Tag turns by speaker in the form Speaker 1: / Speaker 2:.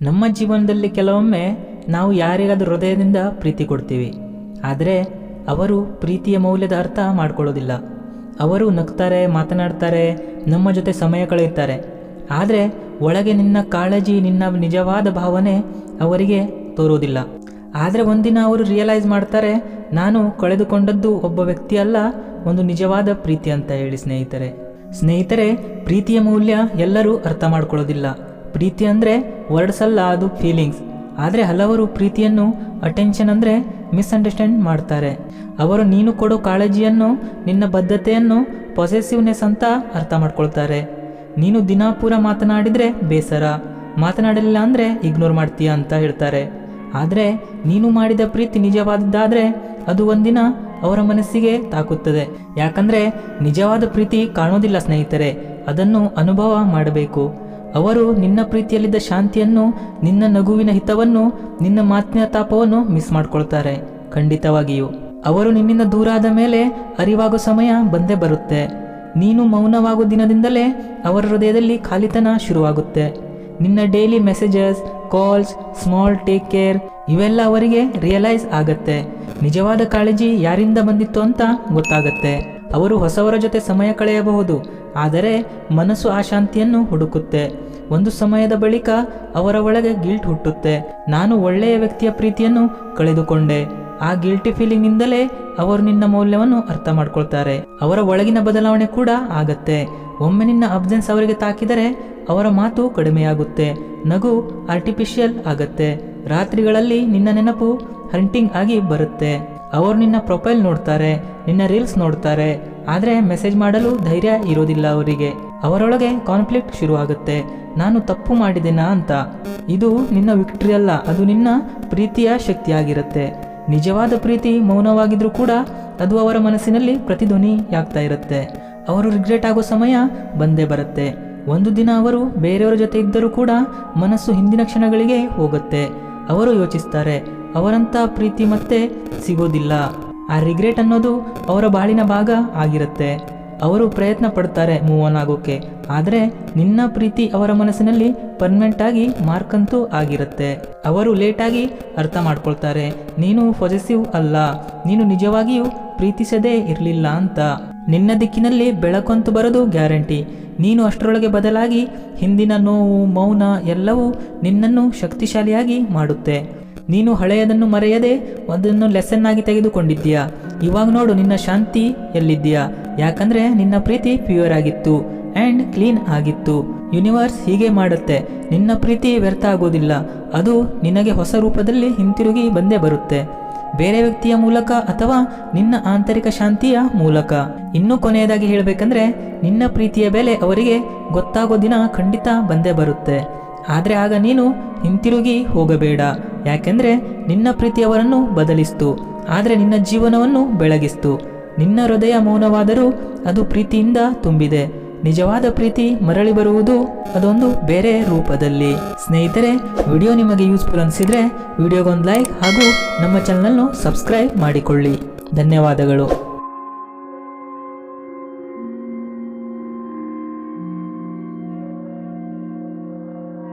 Speaker 1: ನಮ್ಮ ಜೀವನದಲ್ಲಿ ಕೆಲವೊಮ್ಮೆ ನಾವು ಯಾರಿಗಾದರೂ ಹೃದಯದಿಂದ ಪ್ರೀತಿ ಕೊಡ್ತೀವಿ. ಆದರೆ ಅವರು ಪ್ರೀತಿಯ ಮೌಲ್ಯದ ಅರ್ಥ ಮಾಡ್ಕೊಳ್ಳೋದಿಲ್ಲ. ಅವರು ನಗ್ತಾರೆ, ಮಾತನಾಡ್ತಾರೆ, ನಮ್ಮ ಜೊತೆ ಸಮಯ ಕಳೆಯುತ್ತಾರೆ ಆದರೆ ಒಳಗೆ ನಿನ್ನ ಕಾಳಜಿ, ನಿನ್ನ ನಿಜವಾದ ಭಾವನೆ ಅವರಿಗೆ ತೋರೋದಿಲ್ಲ. ಆದರೆ ಒಂದಿನ ಅವರು ರಿಯಲೈಸ್ ಮಾಡ್ತಾರೆ, ನಾನು ಕಳೆದುಕೊಂಡದ್ದು ಒಬ್ಬ ವ್ಯಕ್ತಿ ಅಲ್ಲ, ಒಂದು ನಿಜವಾದ ಪ್ರೀತಿ ಅಂತ ಹೇಳಿ ಸ್ನೇಹಿತರೆ. ಸ್ನೇಹಿತರೆ, ಪ್ರೀತಿಯ ಮೌಲ್ಯ ಎಲ್ಲರೂ ಅರ್ಥ ಮಾಡ್ಕೊಳ್ಳೋದಿಲ್ಲ. ಪ್ರೀತಿ ಅಂದರೆ ವರ್ಡ್ಸಲ್ಲ ಅದು ಫೀಲಿಂಗ್ಸ್ ಆದರೆ ಹಲವರು ಪ್ರೀತಿಯನ್ನು ಅಟೆನ್ಷನ್ ಅಂದರೆ ಮಿಸ್ಅಂಡರ್ಸ್ಟ್ಯಾಂಡ್ ಮಾಡ್ತಾರೆ. ಅವರು ನೀನು ಕೊಡೋ ಕಾಳಜಿಯನ್ನು, ನಿನ್ನ ಬದ್ಧತೆಯನ್ನು ಪೊಸೆಸಿವ್ನೆಸ್ ಅಂತ ಅರ್ಥ ಮಾಡ್ಕೊಳ್ತಾರೆ. ನೀನು ದಿನ ಪೂರ ಮಾತನಾಡಿದರೆ ಬೇಸರ. ಮಾತನಾಡಲಿಲ್ಲ ಅಂದರೆ ಇಗ್ನೋರ್ ಮಾಡ್ತೀಯ ಅಂತ ಹೇಳ್ತಾರೆ. ಆದರೆ ನೀನು ಮಾಡಿದ ಪ್ರೀತಿ ನಿಜವಾದದ್ದಾದರೆ ಅದು ಒಂದಿನ ಅವರ ಮನಸ್ಸಿಗೆ ತಾಕುತ್ತದೆ. ಯಾಕಂದರೆ ನಿಜವಾದ ಪ್ರೀತಿ ಕಾಣೋದಿಲ್ಲ ಸ್ನೇಹಿತರೆ, ಅದನ್ನು ಅನುಭವ ಮಾಡಬೇಕು. ಅವರು ನಿನ್ನ ಪ್ರೀತಿಯಲ್ಲಿದ್ದ ಶಾಂತಿಯನ್ನು, ನಿನ್ನ ನಗುವಿನ ಹಿತವನ್ನು, ನಿನ್ನ ಮಾತಿನ ತಾಪವನ್ನು ಮಿಸ್ ಮಾಡ್ಕೊಳ್ತಾರೆ. ಖಂಡಿತವಾಗಿಯೂ, ಅವರು ನಿನ್ನಿಂದ ದೂರ ಆದ ಮೇಲೆ ಅರಿವಾಗೋ ಸಮಯ ಬಂದೇ ಬರುತ್ತೆ. ನೀನು ಮೌನವಾಗೋ ದಿನದಿಂದಲೇ ಅವರ ಹೃದಯದಲ್ಲಿ ಖಾಲಿತನ ಶುರುವಾಗುತ್ತೆ. ನಿನ್ನ daily messages calls small take care ಇವೆಲ್ಲ ಅವರಿಗೆ ರಿಯಲೈಸ್ ಆಗತ್ತೆ. ನಿಜವಾದ ಕಾಳಜಿ ಯಾರಿಂದ ಬಂದಿತ್ತು ಅಂತ ಗೊತ್ತಾಗತ್ತೆ. ಅವರು ಹೊಸವರ ಜೊತೆ ಸಮಯ ಕಳೆಯಬಹುದು, ಆದರೆ ಮನಸ್ಸು ಆ ಶಾಂತಿಯನ್ನು ಹುಡುಕುತ್ತೆ. ಒಂದು ಸಮಯದ ಬಳಿಕ ಅವರ ಒಳಗೆ ಗಿಲ್ಟ್ ಹುಟ್ಟುತ್ತೆ. ನಾನು ಒಳ್ಳೆಯ ವ್ಯಕ್ತಿಯ ಪ್ರೀತಿಯನ್ನು ಕಳೆದುಕೊಂಡೆ. ಆ ಗಿಲ್ಟಿ ಫೀಲಿಂಗ್ನಿಂದಲೇ ಅವರು ನಿನ್ನ ಮೌಲ್ಯವನ್ನು ಅರ್ಥ ಮಾಡ್ಕೊಳ್ತಾರೆ. ಅವರ ಒಳಗಿನ ಬದಲಾವಣೆ ಕೂಡ ಆಗತ್ತೆ. ಒಮ್ಮೆ ನಿನ್ನ ಅಬ್ಸೆನ್ಸ್ ಅವರಿಗೆ ತಾಕಿದರೆ ಅವರ ಮಾತು ಕಡಿಮೆಯಾಗುತ್ತೆ. ನಗು ಆರ್ಟಿಫಿಷಿಯಲ್ ಆಗತ್ತೆ. ರಾತ್ರಿಗಳಲ್ಲಿ ನಿನ್ನ ನೆನಪು ಹಂಟಿಂಗ್ ಆಗಿ ಬರುತ್ತೆ. ಅವರು ನಿನ್ನ ಪ್ರೊಫೈಲ್ ನೋಡ್ತಾರೆ, ನಿನ್ನ ರೀಲ್ಸ್ ನೋಡ್ತಾರೆ, ಆದರೆ ಮೆಸೇಜ್ ಮಾಡಲು ಧೈರ್ಯ ಇರೋದಿಲ್ಲ ಅವರಿಗೆ. ಅವರೊಳಗೆ ಕಾನ್ಫ್ಲಿಕ್ಟ್ ಶುರುವಾಗುತ್ತೆ. ನಾನು ತಪ್ಪು ಮಾಡಿದೆನಾ ಅಂತ. ಇದು ನಿನ್ನ ವಿಕ್ಟ್ರಿ ಅಲ್ಲ, ಅದು ನಿನ್ನ ಪ್ರೀತಿಯ ಶಕ್ತಿಯಾಗಿರುತ್ತೆ. ನಿಜವಾದ ಪ್ರೀತಿ ಮೌನವಾಗಿದ್ರೂ ಕೂಡ ಅದು ಅವರ ಮನಸ್ಸಿನಲ್ಲಿ ಪ್ರತಿಧ್ವನಿಯಾಗ್ತಾ ಇರುತ್ತೆ. ಅವರು ರಿಗ್ರೆಟ್ ಆಗೋ ಸಮಯ ಬಂದೇ ಬರುತ್ತೆ. ಒಂದು ದಿನ ಅವರು ಬೇರೆಯವರ ಜೊತೆ ಇದ್ದರೂ ಕೂಡ ಮನಸ್ಸು ಹಿಂದಿನ ಕ್ಷಣಗಳಿಗೆ ಹೋಗುತ್ತೆ. ಅವರು ಯೋಚಿಸ್ತಾರೆ ಅವರಂಥ ಪ್ರೀತಿ ಮತ್ತೆ ಸಿಗೋದಿಲ್ಲ. ಆ ರಿಗ್ರೆಟ್ ಅನ್ನೋದು ಅವರ ಬಾಳಿನ ಭಾಗ ಆಗಿರುತ್ತೆ. ಅವರು ಪ್ರಯತ್ನ ಪಡ್ತಾರೆ ಮೂವ್ ಆನ್ ಆಗೋಕೆ. ಆದರೆ ನಿನ್ನ ಪ್ರೀತಿ ಅವರ ಮನಸ್ಸಿನಲ್ಲಿ ಪರ್ಮನೆಂಟ್ ಆಗಿ ಮಾರ್ಕ್ ಅಂತೂ ಆಗಿರುತ್ತೆ. ಅವರು ಲೇಟಾಗಿ ಅರ್ಥ ಮಾಡ್ಕೊಳ್ತಾರೆ. ನೀನು ಪೊಸೆಸಿವ್ ಅಲ್ಲ. ನೀನು ನಿಜವಾಗಿಯೂ ಪ್ರೀತಿಸದೇ ಇರಲಿಲ್ಲ ಅಂತ. ನಿನ್ನ ದಿಕ್ಕಿನಲ್ಲಿ ಬೆಳಕಂತೂ ಬರೋದು ಗ್ಯಾರಂಟಿ ನೀನು ಅಷ್ಟರೊಳಗೆ ಬದಲಾಗಿ ಹಿಂದಿನ ನೋವು, ಮೌನ ಎಲ್ಲವೂ ನಿನ್ನನ್ನು ಶಕ್ತಿಶಾಲಿಯಾಗಿ ಮಾಡುತ್ತೆ. ನೀನು ಹಳೆಯದನ್ನು ಮರೆಯದೆ ಅದನ್ನು ಲೆಸನ್ ಆಗಿ ತೆಗೆದುಕೊಂಡಿದ್ದೀಯಾ? ಇವಾಗ ನೋಡು, ನಿನ್ನ ಶಾಂತಿ ಎಲ್ಲಿದ್ದೀಯಾ? ಯಾಕಂದ್ರೆ ನಿನ್ನ ಪ್ರೀತಿ ಪ್ಯೂರ್ ಆಗಿತ್ತು ಆ್ಯಂಡ್ ಕ್ಲೀನ್ ಆಗಿತ್ತು. ಯೂನಿವರ್ಸ್ ಹೀಗೆ ಮಾಡುತ್ತೆ. ನಿನ್ನ ಪ್ರೀತಿ ವ್ಯರ್ಥ ಆಗೋದಿಲ್ಲ. ಅದು ನಿನಗೆ ಹೊಸ ರೂಪದಲ್ಲಿ ಹಿಂತಿರುಗಿ ಬಂದೇ ಬರುತ್ತೆ. ಬೇರೆ ವ್ಯಕ್ತಿಯ ಮೂಲಕ ಅಥವಾ ನಿನ್ನ ಆಂತರಿಕ ಶಾಂತಿಯ ಮೂಲಕ. ಇನ್ನೂ ಕೊನೆಯದಾಗಿ ಹೇಳಬೇಕಂದ್ರೆ, ನಿನ್ನ ಪ್ರೀತಿಯ ಬೆಲೆ ಅವರಿಗೆ ಗೊತ್ತಾಗೋ ದಿನ ಖಂಡಿತ ಬಂದೇ ಬರುತ್ತೆ. ಆದರೆ ಆಗ ನೀನು ಹಿಂತಿರುಗಿ ಹೋಗಬೇಡ. ಯಾಕೆಂದರೆ ನಿನ್ನ ಪ್ರೀತಿಯವರನ್ನು ಬದಲಿಸ್ತು. ಆದರೆ ನಿನ್ನ ಜೀವನವನ್ನು ಬೆಳಗಿಸ್ತು. ನಿನ್ನ ಹೃದಯ ಮೌನವಾದರೂ ಅದು ಪ್ರೀತಿಯಿಂದ ತುಂಬಿದೆ. ನಿಜವಾದ ಪ್ರೀತಿ ಮರಳಿ ಬರುವುದು ಅದೊಂದು ಬೇರೆ ರೂಪದಲ್ಲಿ. ಸ್ನೇಹಿತರೆ, ವಿಡಿಯೋ ನಿಮಗೆ ಯೂಸ್ಫುಲ್ ಅನಿಸಿದರೆ ವಿಡಿಯೋಗೊಂದು ಲೈಕ್ ಹಾಗೂ ನಮ್ಮ ಚಾನಲನ್ನು ಸಬ್ಸ್ಕ್ರೈಬ್ ಮಾಡಿಕೊಳ್ಳಿ. ಧನ್ಯವಾದಗಳು.